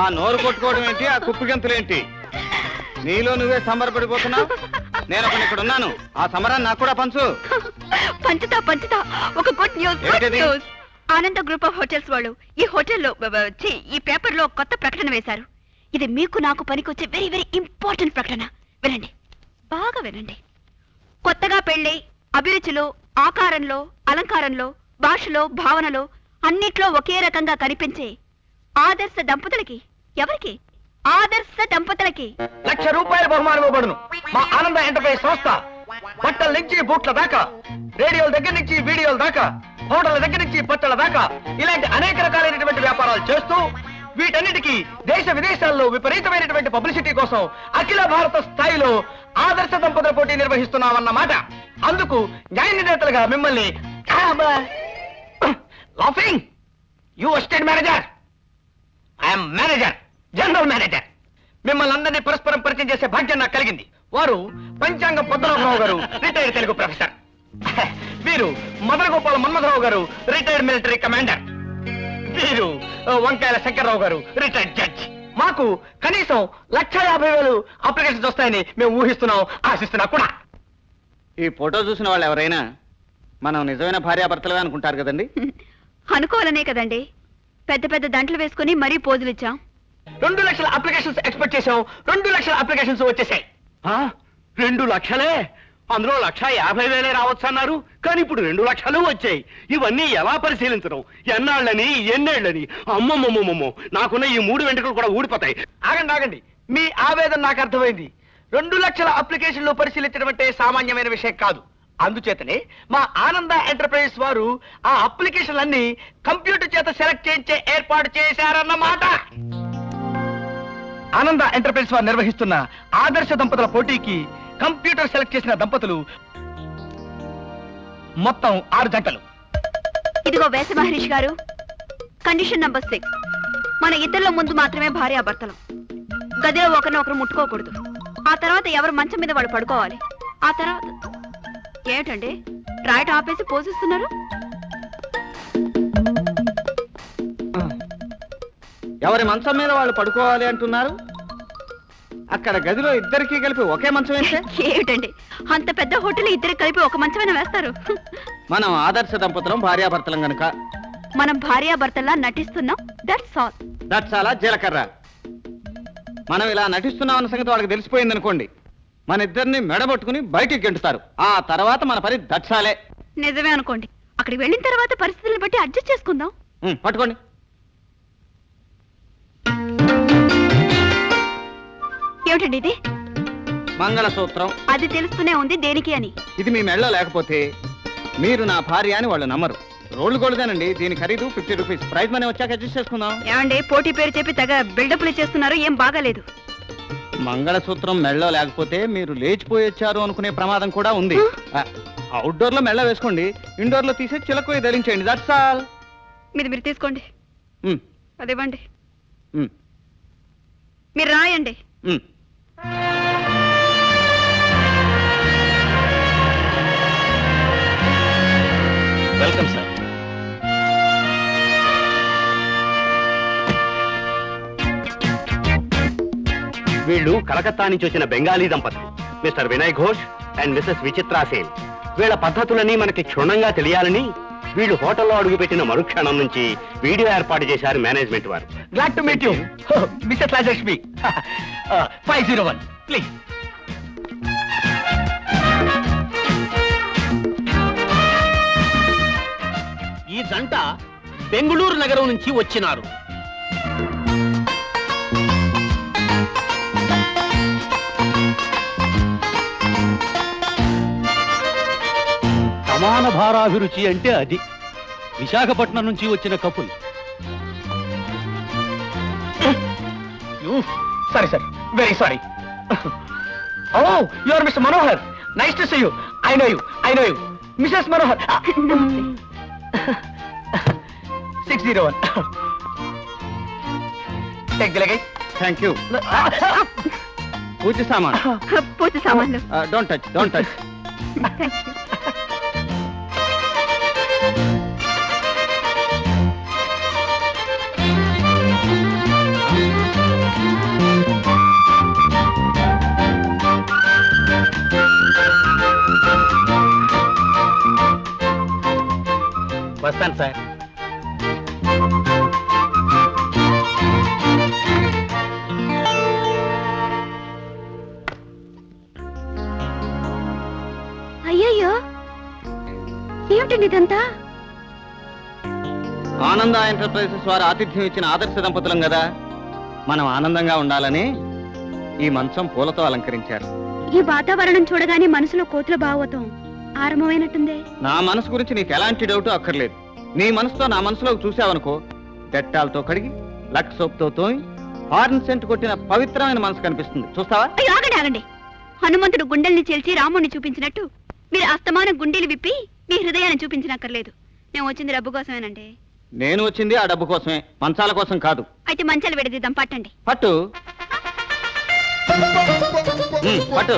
ఆ నోరు కొట్టుకోవడం ఏంటి? ఆ కుప్పి గంతులేంటి నీలో నువ్వే సంబరపడిపోతున్నావు నేను ఒకని ఇక్కడ ఉన్నాను. ఆ సమరాన్ని నాకు కూడా పంచు. పంచుతా పంచుతా. ఒక గుడ్ న్యూస్ గుడ్ ఏంటది? News. Ananda group of hotels వాళ్ళు ఈ హోటల్లో ఛీ, ఈ పేపర్లో కొత్త ప్రకటన వేశారు. ఇది మీకు నాకు పనికొచ్చే వెరీ వెరీ ఇంపార్టెంట్ ప్రకటన. వినండి. బాగా వినండి. కొత్తగా పెళ్ళై అభిరుచిలో ఆకారంలో అలంకారంలో భాషలో భావనలో అన్నిట్లో ఒకే రకంగా కనిపించే ఆదర్శ దంపతులకి? ఎవరికి? ఆదర్శ దంపతులకి. లక్ష రూపాయల బహుమానం ఇవ్వబడును. మా ఆనంద ఎంటర్ప్రైజ్ సంస్థ. బట్టల నుంచి బూట్ల దాకా రేడియోల దగ్గర నుంచి వీడియోల దాకా హోటళ్ళ దగ్గర నుంచి బట్టల దాకా ఇలాంటి అనేక రకాలైనటువంటి వ్యాపారాలు చేస్తూ వీటన్నిటికీ దేశ విదేశాల్లో విపరీతమైనటువంటి పబ్లిసిటీ కోసం అఖిల భారత స్థాయిలో ఆదర్శ దంపతుల పోటీ నిర్వహిస్తున్నామన్నమాట. అందుకు న్యాయ నిర్ణేతలుగా మిమ్మల్ని laughing you assistant manager I'm manager general manager మిమ్మల్ని అందరినీ పరస్పరం పరిచయం చేసే భాగ్యం నాకు కలిగింది. వారు పంచాంగం పద్మనాభరావు గారు రిటైర్డ్ తెలుగు ప్రొఫెసర్ వీరు మదన గోపాల మన్మథరావు గారు రిటైర్డ్ మిలిటరీ కమాండర్ వీరు వంకాయల శంకర్రావు గారు రిటైర్డ్ జడ్జ్ మాకు కనీసం లక్ష యాభై వేలు అప్లికేషన్స్ వస్తాయని మేము ఊహిస్తున్నాం ఆశిస్తున్నా కూడా. ఈ ఫోటో చూసిన వాళ్ళు ఎవరైనా మనం నిజమైన భార్యాభర్తలే అనుకుంటారు కదండి? అనుకోవాలనే కదండి. పెద్ద పెద్ద దంట్లు వేసుకుని మరీ పోజులు ఇచ్చాం. రెండు లక్షల అప్లికేషన్స్ ఎక్స్పెక్ట్ చేసాం రెండు లక్షల అప్లికేషన్స్ వచ్చేసాయి. రెండు లక్షలే? అందులో లక్ష యాభై వేలే రావచ్చు అన్నారు కానీ ఇప్పుడు రెండు లక్షలు వచ్చాయి. ఇవన్నీ ఎలా పరిశీలించడం? ఎన్నాళ్ళని ఎన్నేళ్ళని? అమ్మమ్మమ్మమ్మో నాకున్న ఈ మూడు వెంట్రుకలు కూడా ఊడిపోతాయి. ఆగండి ఆగండి. మీ ఆవేదన నాకు అర్థమైంది. రెండు లక్షల అప్లికేషన్లు పరిశీలించడం అంటే సామాన్యమైన విషయం కాదు. అందుచేతనే మా ఆనంద ఎంటర్ప్రైజెస్ వారు ఆ అప్లికేషన్లన్నీ కంప్యూటర్ చేత సెలెక్ట్ చేయించే ఏర్పాటు చేశారన్నమాట. ఆనంద ఎంటర్ప్రైజెస్ వారు నిర్వహిస్తున్న ఆదర్శ దంపతుల పోటీకి కంప్యూటర్ సెలెక్ట్ చేసిన దంపతులు మొత్తం ఆరు జంటలు. ఇదిగో వేస మహర్షి గారు కండిషన్ నంబర్ సిక్స్. మన ఇద్దరిలో ముందు మాత్రమే భార్యాభర్తలు గదిలో ఒకరిని ఒకరు ముట్టుకోకూడదు. ఆ తర్వాత ఎవరు మంచం మీద వాళ్ళు పడుకోవాలి. ఆ తర్వాత ఏమిటండి? రాయట ఆపేసి పోషిస్తున్నారు ఎవరి మంచం మీద వాళ్ళు పడుకోవాలి అంటున్నారు? అక్కడ గదిలో ఇద్దరికి కలిపి ఒకే మంచం వేస్తే? ఏమిటండి? అంత పెద్ద హోటల్ ఇద్దరికి కలిపి ఒక మంచమైన వేస్తారు? మనం ఆదర్శ దంపతులం భార్యాభర్తలం గనుక. మనం భార్యాభర్తల్లా నటిస్తున్నాం దట్స్ ఆల్ దట్సాలా జీలకర్ర. మనం ఇలా నటిస్తున్నాం అన్న సంగతి వాళ్ళకి తెలిసిపోయింది అనుకోండి మన ఇద్దరిని మెడబట్టుకుని బయటికి గెంటుతారు. ఆ తర్వాత మన పని దట్సాలే నిజమే అనుకోండి. అక్కడికి వెళ్ళిన తర్వాత పరిస్థితులను బట్టి అడ్జస్ట్ చేసుకుందాం. పట్టుకోండి. ఏమిటండి ఇది? మంగళసూత్రం. అది తెలుస్తూనే ఉంది దేనికి అని. ఇది మీ మెళ్ళో లేకపోతే మీరు నా భార్య అని వాళ్ళు నమ్మరు. రోడ్లు గోల్దేనండి. దీని ఖరీదు ఫిఫ్టీ రూపీస్. ప్రైజ్ మనీ వచ్చాక అడ్జస్ట్ చేసుకుందాం. ఏమండి పోటీ పేరు చెప్పి తెగ బిల్డప్లు చేస్తున్నారు ఏం బాగాలేదు. మంగళసూత్రం మెళ్ళో లేకపోతే మీరు లేచిపోయి వచ్చారు అనుకునే ప్రమాదం కూడా ఉంది. అవుట్డోర్లో మెళ్ళ వేసుకోండి. ఇండోర్లో తీసే చిలకోయి ధరించండి దట్స్ ఆల్ మీది మీరు తీసుకోండి. అది ఇవ్వండి. మీరు రాయండి. వెల్కమ్ సార్ వీళ్ళు కలకత్తా నుంచి వచ్చిన బెంగాలీ దంపతులు. Mister Vinay Ghosh and missus Vichitra Sen. వీళ్ళ పద్ధతులని మనకి క్షుణ్ణంగా తెలియాలని వీళ్ళు హోటల్లో అడుగుపెట్టిన మరుక్షణం నుంచి వీడియో ఏర్పాటు చేశారు మేనేజ్మెంట్ వారు. Glad to meet you mister Rajalakshmi. Five zero one please ఈ జంట బెంగుళూరు నగరం నుంచి వచ్చినారు. సమాన భారాభిరుచి అంటే అది. విశాఖపట్నం నుంచి వచ్చిన couple. Sorry sir. Very sorry oh you are mister Manohar nice to see you I know you I know you missus Manohar six zero one tech దిలగై థ్యాంక్ యూ పూజ సామాన్. పూజ సామాన్లు. Don't touch don't touch thank you వస్తాను sir. అయ్యయ్యో! ఏమిటండి ఇదంతా? ఆనంద ఎంటర్ప్రైజెస్ వారు ఆతిథ్యం ఇచ్చిన ఆదర్శ దంపతులం కదా. మనం ఆనందంగా ఉండాలని ఈ మంచం పూలతో అలంకరించారు. ఈ వాతావరణం చూడగానే మనసులో కోతుల భావతం. ఆరంభమైనట్టుందే. నా మనసు గురించి నీకు ఎలాంటి డౌట్ అక్కర్లేదు. నీ మనసుతో నా మనసులోకి చూసావనుకో డెట్టాలతో కడిగి లక్ సోప్తో తోమి హార్న్ సెంట్ కొట్టిన పవిత్రమైన మనసు కనిపిస్తుంది. చూస్తావా? అయ్యో ఆగండి ఆగండి. హనుమంతుడు గుండెల్ని చేల్చి రాముణ్ణి చూపించినట్టు మీరు అస్తమానం గుండెలు విప్పి మీ హృదయాన్ని చూపించనక్కర్లేదు. మేము వచ్చింది డబ్బు కోసమేనండి. నేను వచ్చింది ఆ డబ్బు కోసమే మంచాల కోసం కాదు. అయితే మంచాలు విడదీద్దాం పట్టండి. పట్టు. ఉమ్, పట్టు.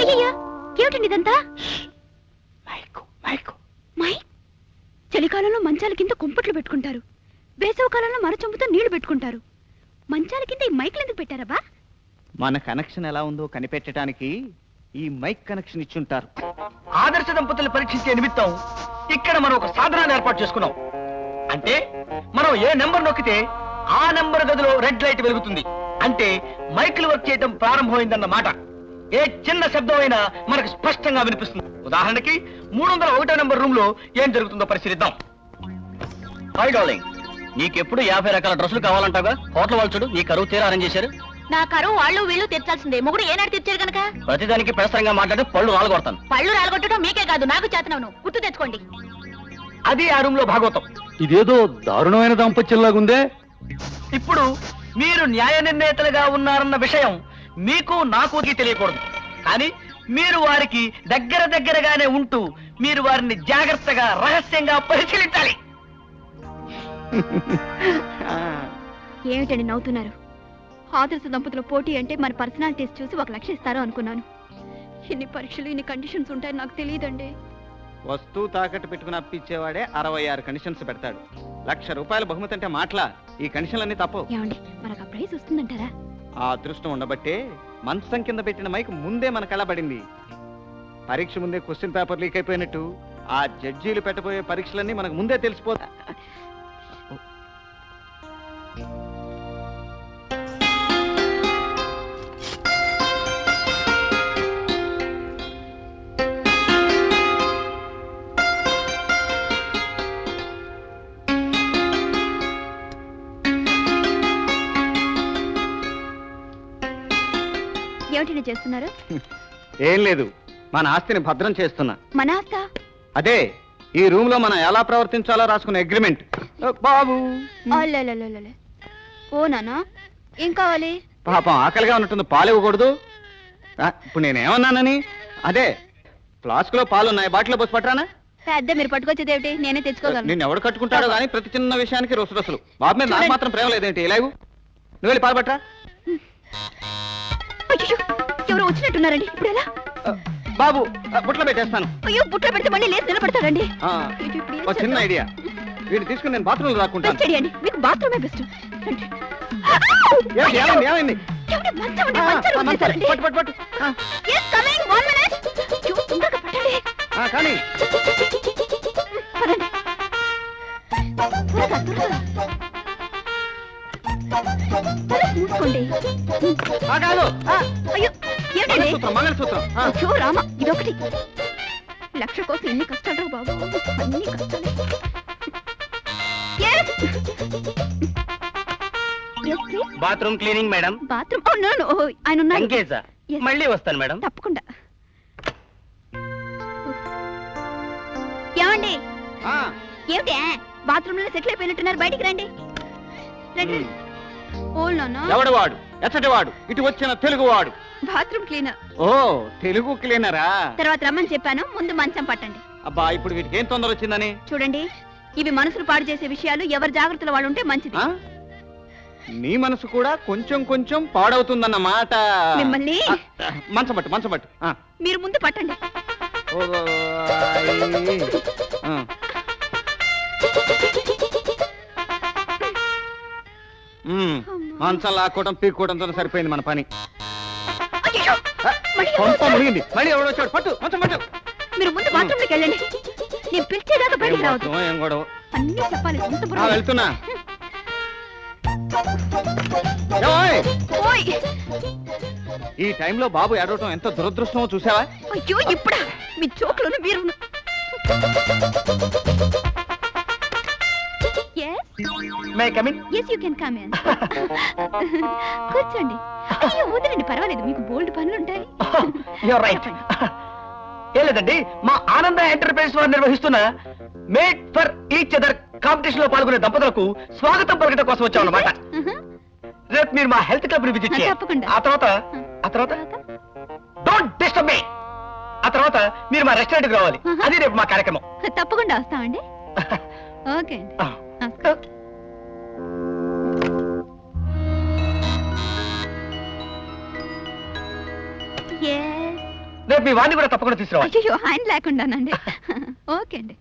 అయ్యయ్యో ఏమిటండి ఇదంతా? Mike mike. మై? చలికాలంలో మంచాల కింద కుంపట్లు పెట్టుకుంటారు. వేసవ కాలంలో మరచొంపుతో నీళ్ళు పెట్టుకుంటారు. మంచాల కింద ఈ మైకులు ఎందుకు పెట్టారబ్బా? మన కనెక్షన్ ఎలా ఉందో కనిపెట్టడానికి ఈ మైక్ కనెక్షన్ ఇచ్చుంటారు. ఆదర్శ దంపతులు పరీక్షించే నిమిత్తం ఇక్కడ మనం ఒక సాధనాన్ని ఏర్పాటు చేసుకున్నాం. అంటే మనం ఏ నెంబర్ నొక్కితే ఆ నెంబర్ గదిలో రెడ్ లైట్ వెలుగుతుంది. అంటే మైకులు వర్క్ చేయడం ప్రారంభమైందన్నమాట ఏ చిన్న శబ్దం అయినా మనకు స్పష్టంగా వినిపిస్తుంది. ఉదాహరణకి మూడు వందల ఒకటో నెంబర్ రూమ్లో ఏం జరుగుతుందో పరిశీలిద్దాం. Hi darling. నీకెప్పుడు యాభై రకాల డ్రెస్సులు కావాలంటావా హోటల్ వాళ్ళు చూడు నీ కరువు తీరా అరేంజ్ చేశారు. నా కరువు వాళ్ళు వీళ్ళు తెచ్చాల్సిందే మొగుడు ఏనాడు తెచ్చారు కనుక ప్రతిదానికి పెసరంగా మాట్లాడి పళ్ళు రాలగొడతాను. పళ్ళు రాలగొట్టడం మీకే కాదు నాకు చేతనవును. గుర్తు తెచ్చుకోండి. అది ఆ రూమ్లో భాగవతం. ఇదేదో దారుణమైన దాంపత్యంలాగుందే. ఇప్పుడు మీరు న్యాయ నిర్ణేతలుగా ఉన్నారన్న విషయం మీకు నాకు తెలియకూడదు. కానీ మీరు వారికి దగ్గర దగ్గరగానే ఉంటూ మీరు వారిని జాగ్రత్తగా రహస్యంగా పరిశీలించాలి. ఏమిటండి నవ్వుతున్నారు? ఆదర్శ దంపతుల పోటీ అంటే మన పర్సనాలిటీస్ చూసి ఒక లక్ష ఇస్తారో అనుకున్నాను. ఇన్ని పరీక్షలు ఇన్ని కండిషన్స్ ఉంటాయని నాకు తెలియదండి. వస్తువు తాకట్టు పెట్టుకుని అప్పిచ్చేవాడే అరవై ఆరు కండిషన్స్ పెడతాడు. లక్ష రూపాయల బహుమతి అంటే మాటలా ఈ కండిషన్లన్నీ తప్పవు ఏమండి మనకు ఆ ప్రైజ్ వస్తుందంటారా? ఆ అదృష్టం ఉండబట్టే మంచం కింద పెట్టిన మైక్ ముందే మన కళ్ళబడింది పరీక్ష ముందే క్వశ్చన్ పేపర్ లీక్ అయిపోయినట్టు ఆ జడ్జీలు పెట్టబోయే పరీక్షలన్నీ మనకు ముందే తెలిసిపో ఏమిటండి చేస్తున్నారు? ఏం లేదు. మన ఆస్తిని భద్రం చేస్తున్నా. మన ఆస్త? అదే ఈ రూమ్లో మనం ఎలా ప్రవర్తించాలో రాసుకున్న అగ్రిమెంట్ బాబు అల్లెలెలెలె. ఓ నానా ఏం కావాలి పాపం ఆకలిగా ఉన్నట్టుంది పాలు ఇవ్వకూడదు ఆ, ఇప్పుడు నేనేమన్నానని అదే ఫ్లాస్క్లో పాలు ఉన్నాయి బాటిలో పోసి పట్టరానా పెద్ద మీరు పట్టుకొచ్చేది ఏమిటి నేనే తెచ్చుకోగలను నిన్ను ఎవడు కట్టుకుంటాడో కానీ ప్రతి చిన్న విషయానికి రుసు రసులు బాబు. మీద నాకు చూడండి. మాత్రం ప్రేమ లేదేంటి ఇలాగు నువ్వు వెళ్ళి పాలు పట్టరా అయ్యో ఎవరో వచ్చినట్టున్నారండి. ఇప్పుడు ఎలా? ఆ, బాబు ఆ, బుట్టలో పెట్టేస్తాను. అయ్యో బుట్ట పెడితే మళ్ళీ లేచి నిలబడతారండి. ఒక చిన్న? ఐడియా. వీడిని తీసుకుని నేను బాత్రూమ్ రాకుంటాను. ఐడియా అండి. మీకు బాత్రూమే బెస్ట్. ఏమైంది కానీ. పదండి. త్వరగా, త్వరగా. ఆ, అయ్యో ఏమిటండి మంగళసూత్రం రామ ఇదొకటి. లక్ష కోసం ఎన్ని కష్టాలు బాబు. అన్ని కష్టాలు. Bathroom cleaning madam. Bathroom? Oh no no oh, ఆయన ఉన్నారు. ఎంగేజా? Yes. మళ్ళీ వస్తాను మేడం. తప్పకుండా. ఏమండి? ఏమిటి? బాత్రూమ్లో సెటిల్ అయిపోయినట్టున్నారు. బయటికి రండి. రండి. ఓ నాన్న ఎవడు వాడు ఎచ్చటి వాడు ఇటు వచ్చిన తెలుగు వాడు బాత్రూమ్ క్లీనర్. ఓ తెలుగు క్లీనరా? తర్వాత రమ్మని చెప్పాను ముందు మంచం పట్టండి. అబ్బా ఇప్పుడు వీటికి ఏం తొందర వచ్చిందని? చూడండి ఇవి మనసులు పాడు చేసే విషయాలు ఎవరి జాగ్రత్తలు వాళ్ళు ఉంటే మంచిది. ఆ? నీ మనసు కూడా కొంచెం కొంచెం పాడవుతుందన్న మాట. మిమ్మల్ని? ఆ, మంచం పట్టు మంచం పట్టు. ఆ. మీరు ముందు పట్టండి. ఓ, ఆయ్. ఆ. మ్మ్. మంచం లాక్కోవడం పీక్కోవడంతో సరిపోయింది మన పని. కొంప. మునిగింది. మళ్ళీ ఎవడో వచ్చాడు? పట్టు మంచం పట్టు. మీరు ముందు బాత్రూమ్కి వెళ్ళండి. నేను పిలిచేదాకా బయటికి రావద్దు. బాత్రూమ్ ఏం గొడవ? అన్ని చెప్పాలి సొంత ఆ, బుర్ర. వెళ్తున్నా. ఏవోయ్! ఓయ్! ఈ టైంలో బాబు ఏడవటం ఎంత దురదృష్టమో చూసావా? అయ్యో ఇప్పుడా? మీ జోకులను మీరు may coming yes you can come in కూర్చోండి. అయ్యో వదిలేండి పర్వాలేదు మీకు బోల్డ్ పనులు ఉంటాయి. యువర్ రైట్ ఏం లేదండి మా ఆనంద ఎంటర్ప్రైజెస్ వారు నిర్వహిస్తున్న మేడ్ ఫర్ ఈచ్ అదర్ కాంపిటీషన్లో పాల్గొనే దంపతులకు స్వాగతం పలకడం కోసం వచ్చాం అన్నమాట Uh-huh. రేపు మీరు మా హెల్త్ క్లబ్ని విజిట్ చేయాలి. తప్పకుండా. ఆ తర్వాత ఆ తర్వాత డోంట్ డిస్టర్బ్ మీ ఆ తర్వాత మీరు మా రెస్టారెంట్కి రావాలి. Uh-huh. అది రేపు మా కార్యక్రమం. తప్పకుండా వస్తామండి. ఓకే అండి. రేపు మీ వాడిని కూడా తప్పకుండా తీసుకురావాలి. అయ్యో ఆయన లేకుండానండి. ఓకే అండి.